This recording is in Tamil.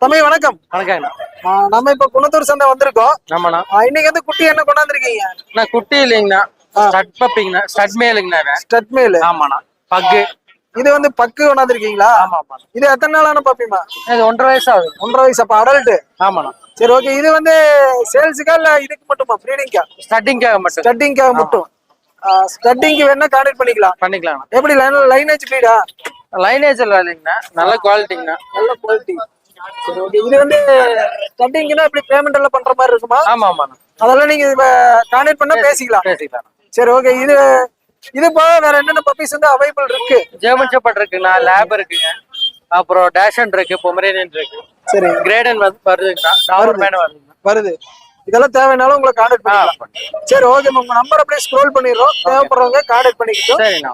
தம்பி வணக்கம். ஆ, நம்ம இப்ப குணத்தூர் சந்தை வந்திருக்கோம். ஆமாண்ணா. இன்னைக்கு வந்து குட்டி என்ன கொண்டாந்துருக்கீங்க? அண்ணா குட்டி இல்லைங்கண்ணா. ஸ்டட் பப்பிங்கண்ணா ஸ்டட் மேலுங்கண்ணா ஸ்டட் மேல். ஆமாண்ணா. பக்கு. இது வந்து பக்கு கொண்டாந்துருக்கீங்களா? ஆமா ஆமா இது எத்தனை நாளான பப்பிமா இது ஒன்றரை வயசு ஆகுது ஒன்றரை வயசு அப்ப அடல்ட் ஆமாண்ணா. சரி ஓகே இது வந்து சேல்ஸுக்கா இல்ல இதுக்கு மட்டுமா? ப்ரீடிங்கா ஸ்டட்டிங்காக மட்டும். ஸ்டட்டிங்காக மட்டும். ஸ்டட்டிங்க்கு வேணா கான்டெக்ட் பண்ணிக்கலாம். பண்ணிக்கலாம். எப்படி லைன் லைனேஜ் ப்ரீடா லைனேஜ் இல்லைங்கண்ணா. நல்ல குவாலிட்டிங்கண்ணா நல்ல குவாலிட்டி சரி ஓகே இது வந்து ஸ்டட்டிங்னா இப்படி பேமெண்ட் எல்லாம் பண்ற மாதிரி இருக்குமா? ஆமா ஆமாண்ணா அதெல்லாம் நீங்க கான்டெக்ட் பண்ணா பேசிக்கலாம். பேசிக்கலாம். சரி ஓகே இது இது போக வேற என்னென்ன பப்பீஸ் வந்து அவைலபிள் இருக்கு? ஜெர்மன் ஷெப்பர்ட் இருக்குண்ணா லேப் இருக்குங்க. அப்புறம் டேஷன் இருக்கு பொமரேனியன் இருக்கு. சரி. கிரேடன் வந்து வருதுங்கண்ணா. டாவர் மேன வருதுங்கண்ணா. வருது. இதெல்லாம் தேவைனாலும் உங்களை கான்டாக்ட் ஆ, பண்ணிக்கலாம். சரி ஓகே உங்க நம்பர் அப்படியே ஸ்க்ரோல் பண்ணிடுறோம். தேவைப்படுறவங்க கான்டாக்ட் பண்ணிக்கிட்டோம் சரிண்ணா.